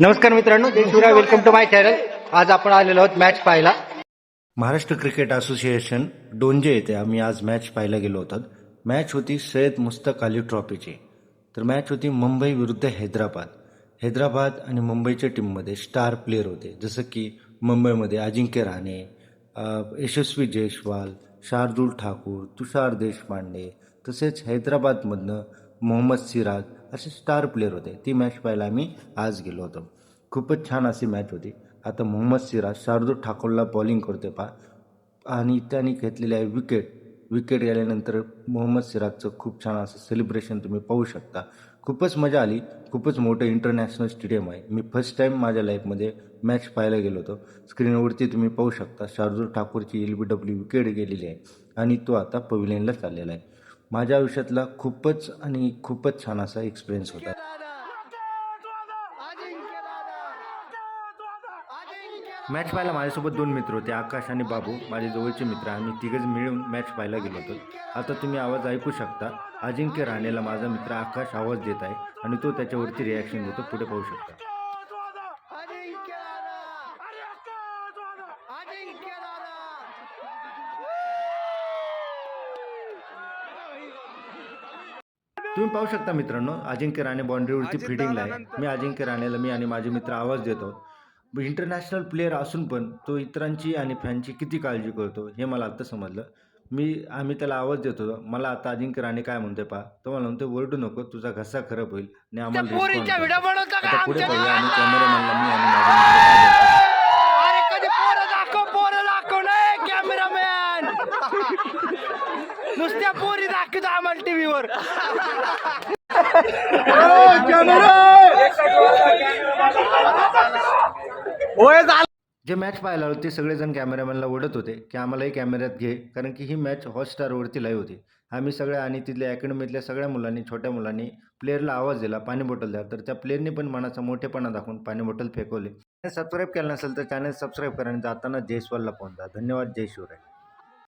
नमस्कार मित्रांनो जय Shivray. Welcome to my channel आज आपण आलेलो आहोत मॅच पाहायला. महाराष्ट्र क्रिकेट असोसिएशन डोंजे येथे आम्ही आज मॅच पाहायला गेलो होतो. मॅच होती सय्यद मुस्तक अली ट्रॉफीची तर मॅच होती मुंबई विरुद्ध हैदराबाद. हैदराबाद आणि मुंबईच्या टीममध्ये स्टार प्लेयर होते. जसं की मुंबईमध्ये अजिंक्य राणे यशस्वी जयस्वाल शार्दूल ठाकूर तुषार देशपांडे तसेच हैदराबादमधनं मोहम्मद सिराज असे स्टार प्लेयर होते. ती मॅच पाहायला आम्ही आज गेलो होतो. खूपच छान अशी मॅच होती. आता मोहम्मद सिराज शार्दूल ठाकूरला बॉलिंग करते पहा. आणि त्याने घेतलेले आहे विकेट विकेट गेल्यानंतर मोहम्मद सिराजचं खूप छान असं सेलिब्रेशन तुम्ही पाहू शकता. खूपच मजा आली. खूपच मोठं इंटरनॅशनल स्टेडियम आहे. मी फर्स्ट टाईम माझ्या लाईफमध्ये मॅच पाहायला गेलो होतो. स्क्रीनवरती तुम्ही पाहू शकता. शार्दूल ठाकूरची एल बी डब्ल्यू विकेट गेलेली आहे. आणि तो आता पविलियनला चाललेला आहे. माझ्या आयुष्यातला खूपच आणि खूपच छान असा एक्सपिरियन्स होता. मॅच पाहायला माझ्यासोबत दोन मित्र होते आकाश आणि बाबू माझे जवळचे मित्र. आम्ही तिघच मिळून मॅच पाहायला गेलो होतो. आता तुम्ही आवाज ऐकू शकता. अजिंक्य राणेला माझा मित्र आकाश आवाज देत आहे आणि तो त्याच्यावरती रिॲक्शन देतो. पुढे पाहू शकता. तुम्ही पाहू शकता मित्रांनो अजिंक्य राणे बाउंड्रीवरती फिडिंगला आहे. मी अजिंक्य राणेला मी आणि माझे मित्र आवाज देतो. इंटरनॅशनल प्लेअर असून पण तो इतरांची आणि फॅनची किती काळजी करतो हे मला आता समजलं. मी आम्ही त्याला आवाज देत होतो मला आता अजिंक्य राणे काय म्हणतोय पा तो मला म्हणतो ओरडू नको तुझा घसा खराब होईल आणि आम्हाला respond कर." आता पुढे पाहूया आणि कॅमेरामॅनला मी आणि नुसत्या पोरी दाखवतो आम्हाला टीव्हीवर. जे मॅच पाहायला आलो ते सगळेजण कॅमेरामॅनला ओढत होते की आम्हालाही कॅमेऱ्यात घे कारण की ही मॅच हॉटस्टारवरती लाईव्ह होती. आम्ही सगळ्या आणि तिथल्या अकॅडमीतल्या सगळ्या मुलांनी छोट्या मुलांनी प्लेअरला आवाज दिला पाणी बॉटल द्या. तर त्या प्लेअरने पण मनाचा मोठेपणा दाखवून पाणी बॉटल फेकवले. सबस्क्राईब केलं नसेल तर चॅनल सबस्क्राईब करा आणि जाताना जयस्वालला फोन द्या. धन्यवाद. जय शिवराय.